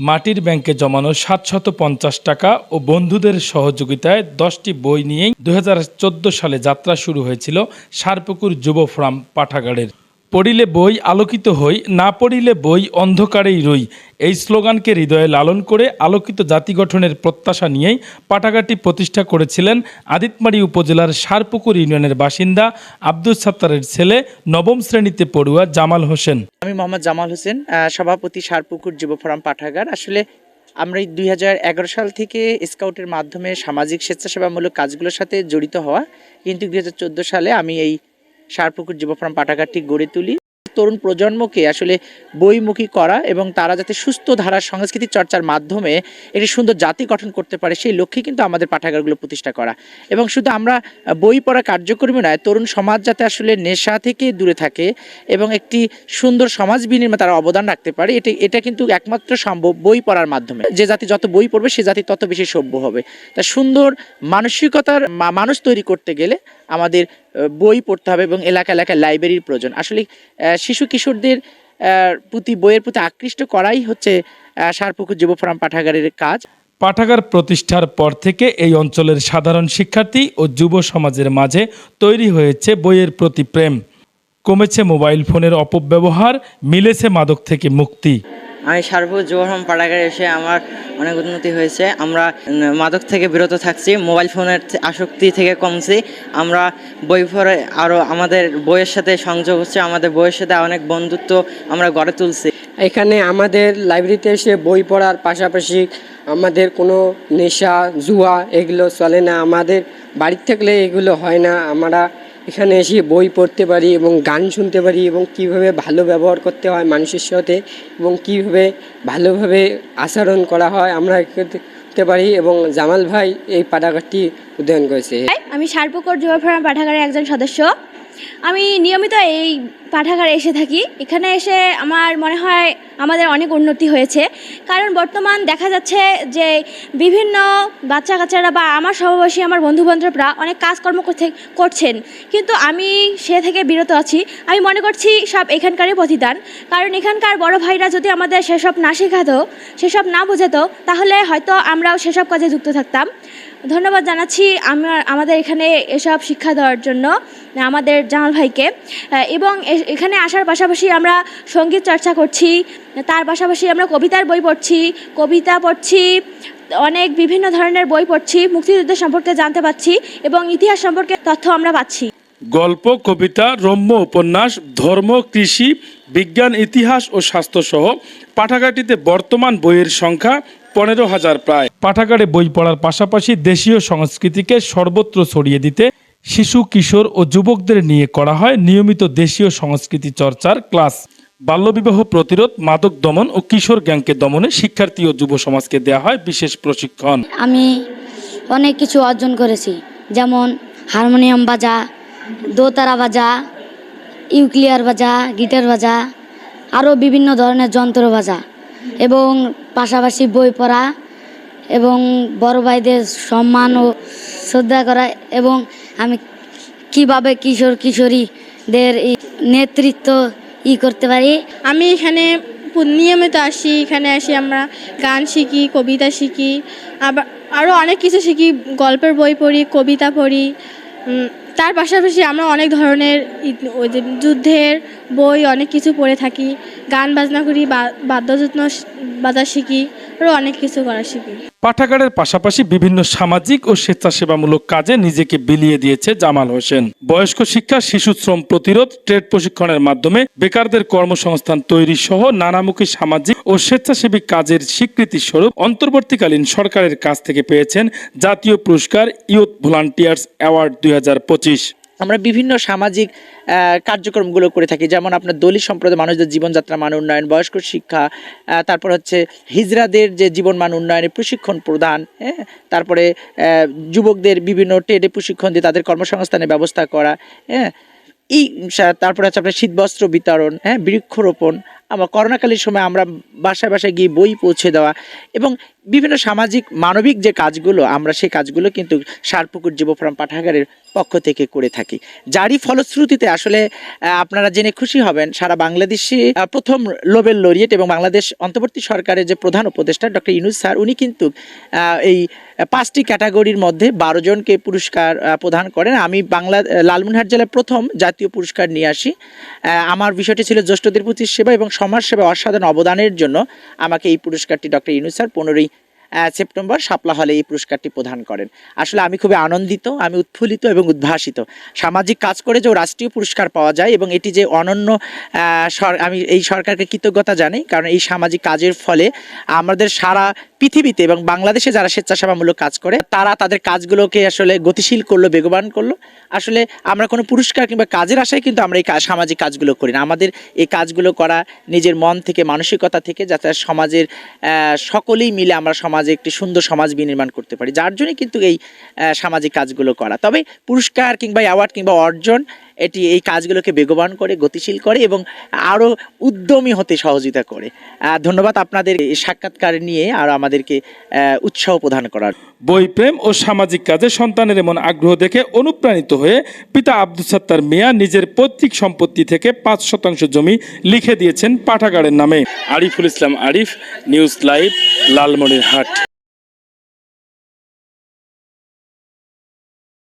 মাটির ব্যাংকে জমানো সাতশত পঞ্চাশ টাকা ও বন্ধুদের সহযোগিতায় দশটি বই নিয়েই দু হাজার চোদ্দ সালে যাত্রা শুরু হয়েছিল সারপুকুর যুব ফোরাম পাঠাগারের। পড়িলে বই আলোকিত হই, না পড়িলে বই অন্ধকারেই রই। এই স্লোগানকে হৃদয়ে লালন করে আলোকিত জাতি গঠনের প্রত্যাশা নিয়েই পাঠাগারটি প্রতিষ্ঠা করেছিলেন আদিতমারি উপজেলার সারপুকুর ইউনিয়নের বাসিন্দা আব্দুল সাত্তারের ছেলে নবম শ্রেণীতে পড়ুয়া জামাল হোসেন। আমি মোহাম্মদ জামাল হোসেন সভাপতি সারপুকুর যুব ফোরাম পাঠাগার। আসলে আমরা এই দুই হাজার এগারো সাল থেকে স্কাউটের মাধ্যমে সামাজিক স্বেচ্ছাসেবামূলক কাজগুলোর সাথে জড়িত হওয়া, কিন্তু দুই হাজার চোদ্দ সালে আমি এই সারপুকুর যুব ফোরাম পাঠাগারটি গড়ে তুলি। তরুণ প্রজন্মকে আসলে বইমুখী করা এবং তারা যাতে সুস্থ ধারার সংস্কৃতি চর্চার মাধ্যমে একটি সুন্দর জাতি গঠন করতে পারে, সেই লক্ষ্যে কিন্তু আমাদের পাঠাগারগুলো প্রতিষ্ঠা করা। এবং শুধু আমরা বই পড়া কার্যক্রমী নয়, তরুণ সমাজ যাতে আসলে নেশা থেকে দূরে থাকে এবং একটি সুন্দর সমাজ বিনির্মাণে তারা অবদান রাখতে পারে, এটি, এটা কিন্তু একমাত্র সম্ভব বই পড়ার মাধ্যমে। যে জাতি যত বই পড়বে, সে জাতি তত বেশি সভ্য হবে। তা সুন্দর মানসিকতার মানুষ তৈরি করতে গেলে আমাদের বই পড়তে হবে এবং এলাকা এলাকায় লাইব্রেরির প্রয়োজন। আসলে শিশু কিশোরদের প্রতি, বইয়ের প্রতি আকৃষ্ট করাই হচ্ছে সারপুকুর যুব ফোরাম পাঠাগারের কাজ। পাঠাগার প্রতিষ্ঠার পর থেকে এই অঞ্চলের সাধারণ শিক্ষার্থী ও যুব সমাজের মাঝে তৈরি হয়েছে বইয়ের প্রতি প্রেম। কমেছে মোবাইল ফোনের অপব্যবহার, মিলেছে মাদক থেকে মুক্তি। আমি সার্বভৌম যুবরম পাড়াগারে এসে আমার অনেক উন্নতি হয়েছে। আমরা মাদক থেকে বিরত থাকছি, মোবাইল ফোনের আসক্তি থেকে কমছি। আমরা বই পড়ে আরও আমাদের বইয়ের সাথে সংযোগ হচ্ছে, আমাদের বইয়ের সাথে অনেক বন্ধুত্ব আমরা গড়ে তুলছি। এখানে আমাদের লাইব্রেরিতে এসে বই পড়ার পাশাপাশি আমাদের কোনো নেশা, জুয়া এগুলো চলে না। আমাদের বাড়ির থাকলে এগুলো হয় না। আমরা এখানে এসে বই পড়তে পারি এবং গান শুনতে পারি এবং কীভাবে ভালো ব্যবহার করতে হয় মানুষের সাথে এবং কীভাবে ভালোভাবে আচরণ করা হয় আমরা করতে পারি এবং জামাল ভাই এই পাঠাগারটি উদ্যয়ন করেছে। আমি সার্বকর যুব পাঠাগারের একজন সদস্য। আমি নিয়মিত এই পাঠাগারে এসে থাকি। এখানে এসে আমার মনে হয় আমাদের অনেক উন্নতি হয়েছে। কারণ বর্তমান দেখা যাচ্ছে যে বিভিন্ন বাচ্চা কাচ্চারা বা আমার সহবাসী, আমার বন্ধু বান্ধবরা অনেক কাজকর্ম করছেন। কিন্তু আমি সে থেকে বিরত আছি। আমি মনে করছি সব এখানকারই প্রতিদান। কারণ এখানকার বড় ভাইরা যদি আমাদের সেসব না শেখাতো, সেসব না বোঝাতো, তাহলে হয়তো আমরাও সেসব কাজে যুক্ত থাকতাম। ধন্যবাদ জানাচ্ছি আমার, আমাদের এখানে এসব শিক্ষা দেওয়ার জন্য, আমাদের জামাল ভাইকে। এবং এখানে আসার পাশাপাশি আমরা সংগীত চর্চা করছি, তার পাশাপাশি আমরা কবিতার বই পড়ছি, কবিতা পড়ছি, অনেক বিভিন্ন ধরনের বই পড়ছি, মুক্তিযুদ্ধ সম্পর্কে জানতে পারছি এবং ইতিহাস সম্পর্কে তথ্য আমরা পাচ্ছি। গল্প, কবিতা, রম্য উপন্যাস, ধর্ম, কৃষি, বিজ্ঞান, ইতিহাস ও স্বাস্থ্যসহ পাঠাগারটিতে বর্তমান বইয়ের সংখ্যা পনেরো হাজার প্রায়। পাঠাগারে বই পড়ার পাশাপাশি দেশীয় সংস্কৃতিকে সর্বত্র ছড়িয়ে দিতে শিশু কিশোর ও যুবকদের নিয়ে করা হয় নিয়মিত দেশীয় সংস্কৃতি চর্চার ক্লাস। বাল্যবিবাহ প্রতিরোধ মাদক দমন ও কিশোর গ্যাংকে দমনে শিক্ষার্থী ও যুব সমাজকে দেওয়া হয় বিশেষ প্রশিক্ষণ। আমি অনেক কিছু অর্জন করেছি যেমন হারমোনিয়াম বাজা দোতারা বাজা ইউক্লিয়ার বাজা গিটার বাজা আরও বিভিন্ন ধরনের যন্ত্র বাজা। এবং পাশাপাশি বই পড়া এবং বড় ভাইদের সম্মান ও শ্রদ্ধা করা এবং আমি কীভাবে কিশোর কিশোরীদের নেতৃত্ব ই করতে পারি। আমি এখানে নিয়মিত আসি, এখানে আসি আমরা, গান শিখি, কবিতা শিখি, আবার আরও অনেক কিছু শিখি, গল্পের বই পড়ি, কবিতা পড়ি তার পাশাপাশি আমরা অনেক ধরনের যুদ্ধের বই অনেক কিছু পড়ে থাকি। গান বাজনা করি বাদ্যযত্ন বাজা শিখি আরও অনেক কিছু করা শিখি। পাঠাগারের পাশাপাশি বিভিন্ন সামাজিক ও স্বেচ্ছাসেবামূলক কাজে নিজেকে বিলিয়ে দিয়েছে জামাল হোসেন। বয়স্ক শিক্ষা, শিশু শ্রম প্রতিরোধ, ট্রেড প্রশিক্ষণের মাধ্যমে বেকারদের কর্মসংস্থান তৈরি সহ নানামুখী সামাজিক ও স্বেচ্ছাসেবী কাজের স্বীকৃতি স্বরূপ অন্তর্বর্তীকালীন সরকারের কাছ থেকে পেয়েছেন জাতীয় পুরস্কার ইউথ ভলান্টিয়ার্স অ্যাওয়ার্ড দুই হাজার পঁচিশ। আমরা বিভিন্ন সামাজিক কার্যক্রমগুলো করে থাকি। যেমন আপনার দলিত সম্প্রদায়, মানুষদের জীবনযাত্রা মান উন্নয়ন, বয়স্ক শিক্ষা তারপর হচ্ছে হিজরাদের যে জীবন মান উন্নয়নে প্রশিক্ষণ প্রদান হ্যাঁ? তারপরে যুবকদের বিভিন্ন টেডে প্রশিক্ষণ দিয়ে তাদের কর্মসংস্থানের ব্যবস্থা করা হ্যাঁ? এই তারপরে হচ্ছে আপনার শীতবস্ত্র বিতরণ হ্যাঁ? বৃক্ষরোপণ আমার করোনাকালীন সময় আমরা বাসায় বাসায় গিয়ে বই পৌঁছে দেওয়া এবং বিভিন্ন সামাজিক, মানবিক যে কাজগুলো, আমরা সেই কাজগুলো কিন্তু সারপুকুর যুবফোরাম পাঠাগারের পক্ষ থেকে করে থাকি। যারই ফলশ্রুতিতে আসলে আপনারা জেনে খুশি হবেন, সারা বাংলাদেশে প্রথম লোবেল লরিয়েট এবং বাংলাদেশ অন্তর্বর্তী সরকারের যে প্রধান উপদেষ্টা ডক্টর ইনুস স্যার, উনি কিন্তু এই পাঁচটি ক্যাটাগরির মধ্যে বারো জনকে পুরস্কার প্রদান করেন। আমি বাংলা লালমনিরহাট জেলায় প্রথম জাতীয় পুরস্কার নিয়ে আসি। আমার বিষয়টি ছিল জ্যেষ্ঠদের প্রতি সেবা এবং সমাজ সেবা অসাধারণ অবদানের জন্য আমাকে এই পুরস্কারটি ডক্টর ইনুস স্যার পনেরোই সেপ্টেম্বর শাপলা হলে এই পুরস্কারটি প্রদান করেন। আসলে আমি খুবই আনন্দিত, আমি উৎফুল্লিত এবং উদ্ভাসিত। সামাজিক কাজ করে যে রাষ্ট্রীয় পুরস্কার পাওয়া যায় এবং এটি যে অনন্য আমি এই সরকারকে কৃতজ্ঞতা জানাই, কারণ এই সামাজিক কাজের ফলে আমাদের সারা পৃথিবীতে এবং বাংলাদেশে যারা স্বেচ্ছাসেবামূলক কাজ করে, তারা তাদের কাজগুলোকে আসলে গতিশীল করল, বেগবান করল। আসলে আমরা কোনো পুরস্কার কিংবা কাজের আশায় কিন্তু আমরা এই সামাজিক কাজগুলো করি না। আমাদের এই কাজগুলো করা নিজের মন থেকে, মানসিকতা থেকে যাতে সমাজের সকলেই মিলে আমরা সমাজে একটি সুন্দর সমাজ বিনির্মাণ করতে পারি। যার জন্যই কিন্তু এই সামাজিক কাজগুলো করা। তবে পুরস্কার কিংবা অ্যাওয়ার্ড কিংবা অর্জন এটি এই কাজগুলোকে বেগবান করে গতিশীল করে এবং আরও উদ্যমী হতে সহযোগিতা করে। ধন্যবাদ আপনাদের এই সাক্ষাৎকার নিয়ে আর আমাদেরকে উৎসাহ প্রদান করার। বই প্রেম ও সামাজিক কাজে সন্তানের এমন আগ্রহ দেখে অনুপ্রাণিত হয়ে পিতা আব্দুল সত্তার মিয়া নিজের পৈতৃক সম্পত্তি থেকে পাঁচ শতাংশ জমি লিখে দিয়েছেন পাঠাগারের নামে। Ariful Islam Arif news live Lalmonirhat.